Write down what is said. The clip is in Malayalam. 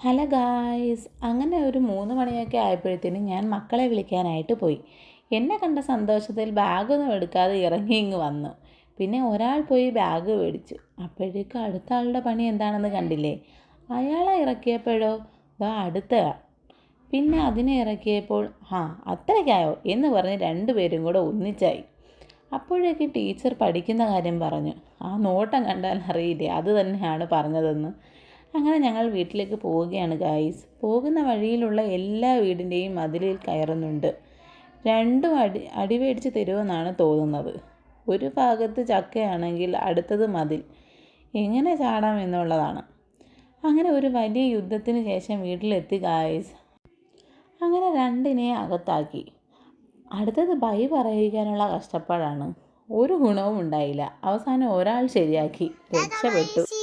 ഹലോ ഗായ്സ് അങ്ങനെ ഒരു മൂന്ന് മണിയൊക്കെ ആയപ്പോഴത്തേനും ഞാൻ മക്കളെ വിളിക്കാനായിട്ട് പോയി. എന്നെ കണ്ട സന്തോഷത്തിൽ ബാഗൊന്നും എടുക്കാതെ ഇറങ്ങി ഇങ്ങ് വന്നു. പിന്നെ ഒരാൾ പോയി ബാഗ് മേടിച്ചു. അപ്പോഴേക്കും അടുത്ത ആളുടെ പണി എന്താണെന്ന് കണ്ടില്ലേ? അയാളെ ഇറക്കിയപ്പോഴോ? ഇതാ അടുത്ത പിന്നെ അതിനെ ഇറക്കിയപ്പോൾ ആ അത്രയ്ക്കായോ? എന്ന് പറഞ്ഞ് രണ്ടുപേരും കൂടെ ഒന്നിച്ചായി. അപ്പോഴേക്കും ടീച്ചർ പഠിക്കുന്ന കാര്യം പറഞ്ഞു. ആ നോട്ടം കണ്ടാൽ അറിയില്ലേ? അത് തന്നെയാണ് പറഞ്ഞതെന്ന്. അങ്ങനെ ഞങ്ങൾ വീട്ടിലേക്ക് പോവുകയാണ് ഗായ്സ് പോകുന്ന വഴിയിലുള്ള എല്ലാ വീടിന്റെയും മതിലിൽ കയറുന്നുണ്ട്. രണ്ടും അടി അടിവേടിച്ച് തരുമെന്നാണ് തോന്നുന്നത്. ഒരു ഭാഗത്ത് ചക്കയാണെങ്കിൽ അടുത്തത് മതിൽ എങ്ങനെ ചാടാം എന്നുള്ളതാണ്. അങ്ങനെ ഒരു വലിയ യുദ്ധത്തിന് ശേഷം വീട്ടിലെത്തി ഗായ്സ് അങ്ങനെ രണ്ടിനെ അകത്താക്കി. അടുത്തത് ബൈ പറയിക്കാനുള്ള കഷ്ടപ്പാടാണ്. ഒരു ഗുണവും ഉണ്ടായില്ല. അവസാനം ഒരാൾ ശരിയാക്കി. രക്ഷപ്പെട്ടു.